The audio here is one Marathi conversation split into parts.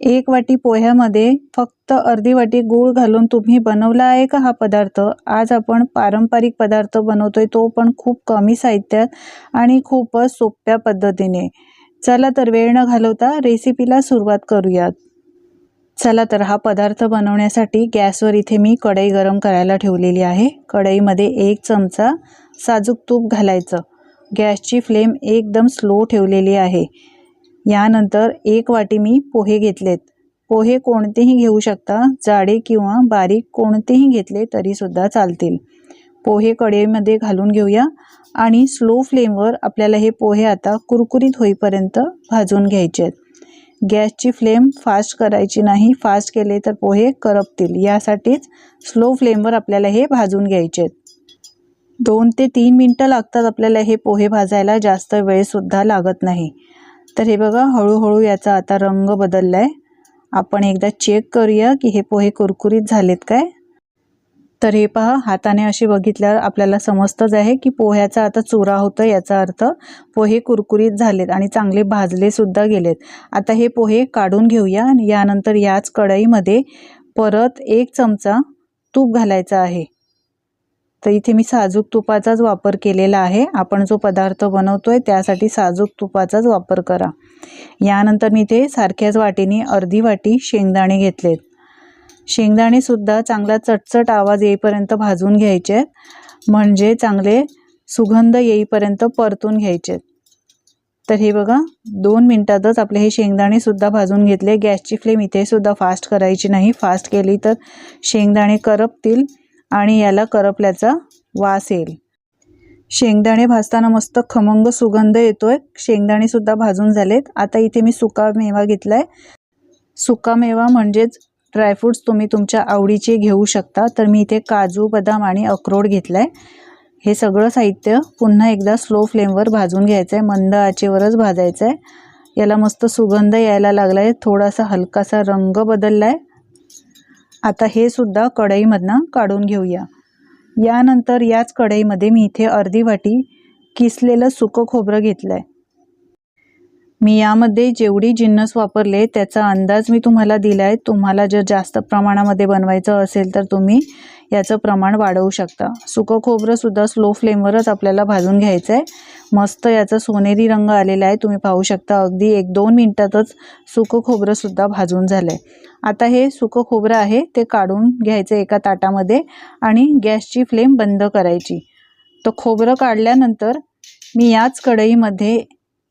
एक वाटी पोह्यामध्ये फक्त अर्धी वाटी गूळ घालून तुम्ही बनवला आहे का हा पदार्थ? आज आपण पारंपरिक पदार्थ बनवतोय तो पण खूप कमी साहित्यात आणि खूपच सोप्या पद्धतीने. चला तर वेळ न घालवता रेसिपीला सुरुवात करूयात. चला तर हा पदार्थ बनवण्यासाठी गॅसवर इथे मी कढई गरम करायला ठेवलेली आहे. कढईमध्ये एक चमचा साजूक तूप घालायचं. गॅसची फ्लेम एकदम स्लो ठेवलेली आहे. यानंतर एक वाटी मी पोहे घेतलेत. पोहे कोणतेही घेऊ शकता जाडे किंवा बारीक कोणतेही घेतले तरीसुद्धा चालतील. पोहे कडेमध्ये घालून घेऊया आणि स्लो फ्लेमवर आपल्याला हे पोहे आता कुरकुरीत होईपर्यंत भाजून घ्यायचे आहेत. गॅसची फ्लेम फास्ट करायची नाही फास्ट केले तर पोहे करपतील. यासाठीच स्लो फ्लेमवर आपल्याला हे भाजून घ्यायचे आहेत. दोन ते तीन मिनटं लागतात आपल्याला हे पोहे भाजायला जास्त वेळसुद्धा लागत नाही. तर हे बघा हळूहळू याचा आता रंग बदलला आहे आपण एकदा चेक करूया की हे पोहे कुरकुरीत झालेत काय. तर हे पहा हाताने असे बघितल्यावर आपल्याला समजतंच आहे की पोह्याचा आता चुरा होतं याचा अर्थ पोहे कुरकुरीत झालेत आणि चांगले भाजले सुद्धा गेलेत. आता हे पोहे काढून घेऊया आणि यानंतर याच कढईमध्ये परत एक चमचा तूप घालायचा आहे. तर इथे मी साजूक तुपाचाच वापर केलेला आहे. आपण जो पदार्थ बनवतोय त्यासाठी साजूक तुपाचाच वापर करा. यानंतर मी इथे सारख्याच वाटीने अर्धी वाटी शेंगदाणे घेतलेत. शेंगदाणेसुद्धा चांगला चटचट आवाज येईपर्यंत भाजून घ्यायचे आहेत. म्हणजे चांगले सुगंध येईपर्यंत परतून घ्यायचे तर हे बघा दोन मिनटातच आपले हे शेंगदाणेसुद्धा भाजून घेतले. गॅसची फ्लेम इथेसुद्धा फास्ट करायची नाही. फास्ट केली तर शेंगदाणे करपतील. आणि याला करपल्याचा वास येईल. शेंगदाणे भाजताना मस्त खमंग सुगंध येतोय. शेंगदाणे सुद्धा भाजून झालेत. आता इथे मी सुका मेवा घेतलाय. सुका मेवा म्हणजेच ड्रायफ्रूट्स तुम्ही तुमच्या आवडीचे घेऊ शकता. तर मी इथे काजू बदाम आणि अक्रोड घेतलाय. हे सगळं साहित्य पुन्हा एकदा स्लो फ्लेमवर भाजून घ्यायचं आहे मंद आचेवरच भाजायचं आहे याला मस्त सुगंध यायला लागला आहे थोडासा हलकासा रंग बदलला आहे आता हे सुद्धा कढईमधनं काढून घेऊया. यानंतर याच कढईमध्ये मी इथे अर्धी वाटी किसलेलं सुकं खोबरं घेतलं आहे मी यामध्ये जेवढी जिन्नस वापरले त्याचा अंदाज मी तुम्हाला दिला आहे तुम्हाला जर जास्त प्रमाणामध्ये बनवायचं असेल तर तुम्ही याचं प्रमाण वाढवू शकता. सुकं खोबरंसुद्धा स्लो फ्लेमवरच आपल्याला भाजून घ्यायचं आहे मस्त याचा सोनेरी रंग आलेला आहे. तुम्ही पाहू शकता अगदी एक दोन मिनटातच सुकं खोबरंसुद्धा भाजून झालं आहे आता हे सुकं खोबरं आहे ते काढून घ्यायचं एका ताटामध्ये आणि गॅसची फ्लेम बंद करायची. तर खोबरं काढल्यानंतर मी याच कढईमध्ये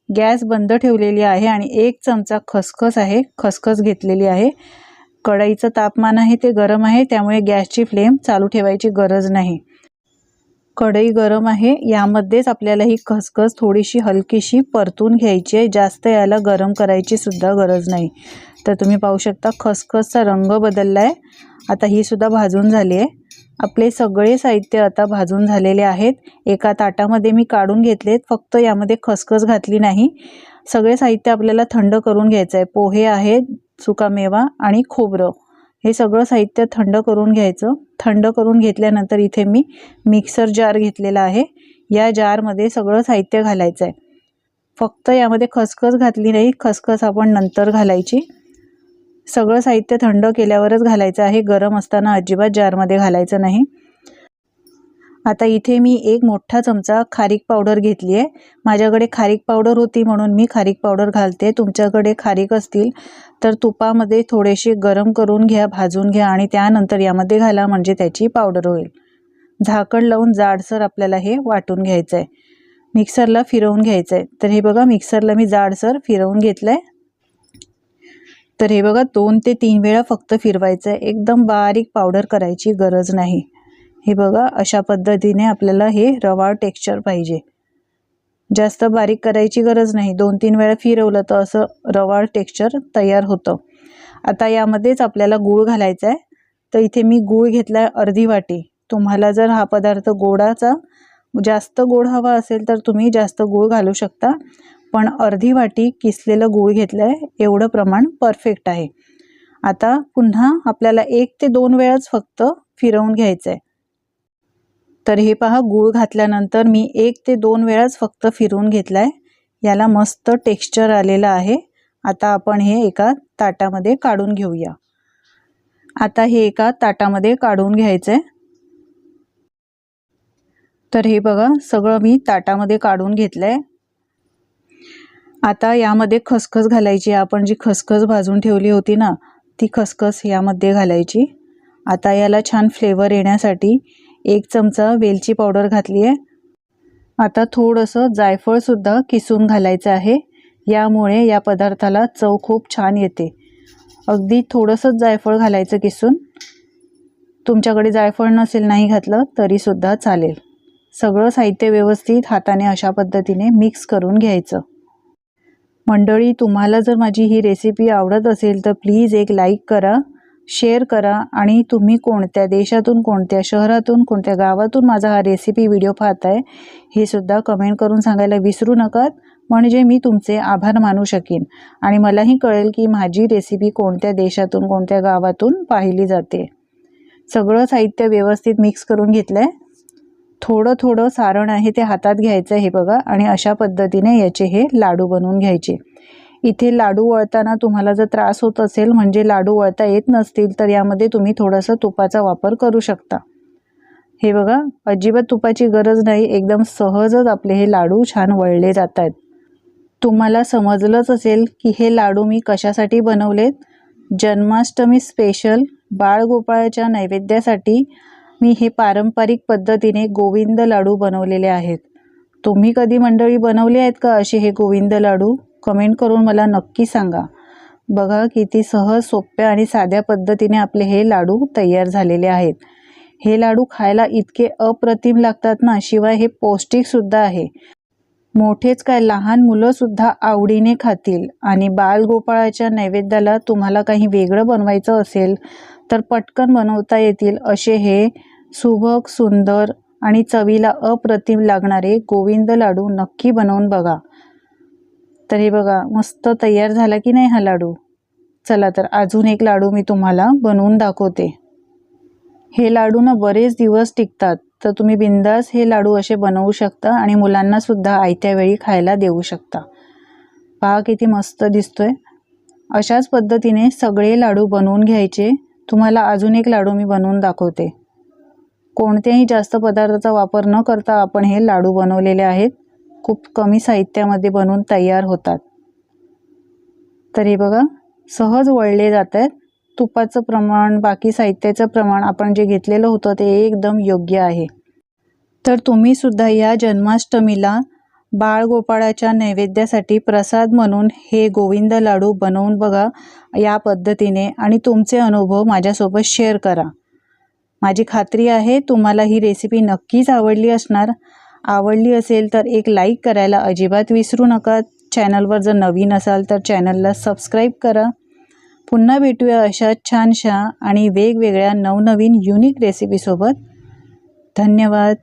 गॅस बंद ठेवलेली आहे आणि एक चमचा खसखस आहे खसखस घेतलेली आहे. कढईचं तापमान आहे ते गरम आहे त्यामुळे गॅसची फ्लेम चालू ठेवायची गरज नाही. कढई गरम आहे यामध्येच आपल्याला ही खसखस थोडीशी हलकीशी परतून घ्यायची आहे जास्त याला गरम करायची सुद्धा गरज नाही. तर तुम्ही पाहू शकता खसखसचा रंग बदलला आहे आता ही सुद्धा भाजून झाली आहे. आपले सगळे साहित्य आता भाजून झालेले आहेत. एका ताटामध्ये मी काढून घेतलेत. फक्त यामध्ये खसखस घातली नाही. सगळे साहित्य आपल्याला थंड करून घ्यायचं आहे पोहे आहेत सुकामेवा आणि खोबरं. हे सगळं साहित्य थंड करून घ्यायचं. थंड करून घेतल्यानंतर इथे मी मिक्सर जार घेतलेला आहे. या जारमध्ये सगळं साहित्य घालायचं आहे फक्त यामध्ये खसखस घातली नाही. खसखस आपण नंतर घालायची. सगळं साहित्य थंड केल्यावरच घालायचं आहे. गरम असताना अजिबात जारमध्ये घालायचं नाही. आता इथे मी एक मोठा चमचा खारीक पावडर घेतली आहे. माझ्याकडे खारीक पावडर होती म्हणून मी खारीक पावडर घालते. तुमच्याकडे खारीक असतील तर तुपामध्ये थोडेसे गरम करून घ्या भाजून घ्या आणि त्यानंतर यामध्ये घाला म्हणजे त्याची पावडर होईल. झाकण लावून जाडसर आपल्याला हे वाटून घ्यायचं आहे मिक्सरला फिरवून घ्यायचं आहे तर हे बघा मिक्सरला मी जाडसर फिरवून घेतलं आहे तर हे बघा दोन ते तीन वेळा फक्त फिरवायचं आहे. एकदम बारीक पावडर करायची गरज नाही. हे बघा अशा पद्धतीने आपल्याला हे रवाळ टेक्स्चर पाहिजे. जास्त बारीक करायची गरज नाही. दोन तीन वेळा फिरवलं तर असं रवाळ टेक्स्चर तयार होतं. आता यामध्येच आपल्याला गूळ घालायचा आहे. तर इथे मी गूळ घेतला आहे अर्धी वाटी. तुम्हाला जर हा पदार्थ गोडाचा जास्त गोड हवा असेल तर तुम्ही जास्त गूळ घालू शकता. पण अर्धी वाटी किसलेलं गूळ घेतलं आहे एवढं प्रमाण परफेक्ट आहे. आता पुन्हा आपल्याला एक ते दोन वेळाच फक्त फिरवून घ्यायचं आहे तर हे पहा गूळ घातल्यानंतर मी एक ते दोन वेळाच फक्त फिरवून घेतला आहे याला मस्त टेक्स्चर आलेलं आहे. आता आपण हे एका ताटामध्ये काढून घेऊया. आता हे एका ताटामध्ये काढून घ्यायचं आहे तर हे बघा सगळं मी ताटामध्ये काढून घेतलं आहे आता यामध्ये खसखस घालायची. आपण जी खसखस भाजून ठेवली होती ना ती खसखस यामध्ये घालायची. आता याला छान फ्लेवर येण्यासाठी एक चमचा वेलची पावडर घातली आहे. आता थोडंसं जायफळसुद्धा किसून घालायचं आहे. यामुळे या पदार्थाला चव खूप छान येते. अगदी थोडंसंच जायफळ घालायचं किसून. तुमच्याकडे जायफळ नसेल नाही घातलं तरीसुद्धा चालेल. सगळं साहित्य व्यवस्थित हाताने अशा पद्धतीने मिक्स करून घ्यायचं. मंडळी तुम्हाला जर माझी ही रेसिपी आवडत असेल तर प्लीज एक लाईक करा शेअर करा आणि तुम्ही कोणत्या देशातून कोणत्या शहरातून कोणत्या गावातून माझा हा रेसिपी व्हिडिओ पाहताय हे सुद्धा कमेंट करून सांगायला विसरू नका म्हणजे मी तुमचे आभार मानू शकेन. आणि मलाही कळेल की माझी रेसिपी कोणत्या देशातून कोणत्या गावातून पाहिली जाते. सगळं साहित्य व्यवस्थित मिक्स करून घेतलं आहे थोडं थोडं सारण आहे ते हातात घ्यायचं हे बघा. आणि अशा पद्धतीने याचे हे लाडू बनवून घ्यायचे. इथे लाडू वळताना तुम्हाला जर त्रास होत असेल म्हणजे लाडू वळता येत नसतील तर यामध्ये तुम्ही थोडंसं तुपाचा वापर करू शकता. हे बघा अजिबात तुपाची गरज नाही. एकदम सहजच आपले हे लाडू छान वळले जात आहेत तुम्हाला समजलंच असेल की हे लाडू मी कशासाठी बनवलेत? जन्माष्टमी स्पेशल बाळगोपाळाच्या नैवेद्यासाठी मी हे पारंपरिक पद्धतीने गोविंद लाडू बनवलेले आहेत. तुम्ही कधी मंडळी बनवले आहेत का असे हे गोविंद लाडू? कमेंट करून मला नक्की सांगा. बघा किती सहज सोप्या आणि साध्या पद्धतीने आपले हे लाडू तयार झालेले आहेत. हे लाडू खायला इतके अप्रतिम लागतात ना शिवाय हे पौष्टिकसुद्धा आहे. मोठेच काय लहान मुलंसुद्धा आवडीने खातील. आणि बालगोपाळाच्या नैवेद्याला तुम्हाला काही वेगळं बनवायचं असेल तर पटकन बनवता येतील असे हे सुबक सुंदर आणि चवीला अप्रतिम लागणारे गोविंद लाडू नक्की बनवून बघा. तर हे बघा मस्त तयार झाला की नाही हा लाडू? चला तर अजून एक लाडू मी तुम्हाला बनवून दाखवते. हे लाडू ना बरेच दिवस टिकतात तर तुम्ही बिंदास हे लाडू असे बनवू शकता आणि मुलांना सुद्धा आयत्या वेळी खायला देऊ शकता. पहा किती मस्त दिसतोय. अशाच पद्धतीने सगळे लाडू बनवून घ्यायचे. तुम्हाला अजून एक लाडू मी बनवून दाखवते. कोणत्याही जास्त पदार्थाचा वापर न करता आपण हे लाडू बनवलेले आहेत. खूप कमी साहित्यामध्ये बनवून तयार होतात. तर हे बघा सहज वळले जात आहेत तुपाचं प्रमाण बाकी साहित्याचं प्रमाण आपण जे घेतलेलं होतं ते एकदम योग्य आहे. तर तुम्ही सुद्धा या जन्माष्टमीला बाळगोपाळाच्या नैवेद्यासाठी प्रसाद म्हणून हे गोविंद लाडू बनवून बघा या पद्धतीने आणि तुमचे अनुभव माझ्यासोबत शेअर करा. माझी खात्री आहे तुम्हाला ही रेसिपी नक्कीच आवडली असणार. आवडली असेल तर एक लाईक करायला अजिबात विसरू नका. चॅनलवर जर नवीन असाल तर चॅनलला सबस्क्राईब करा. पुन्हा भेटूया अशा छानशा आणि वेगवेगळ्या नवनवीन युनिक रेसिपीसोबत धन्यवाद.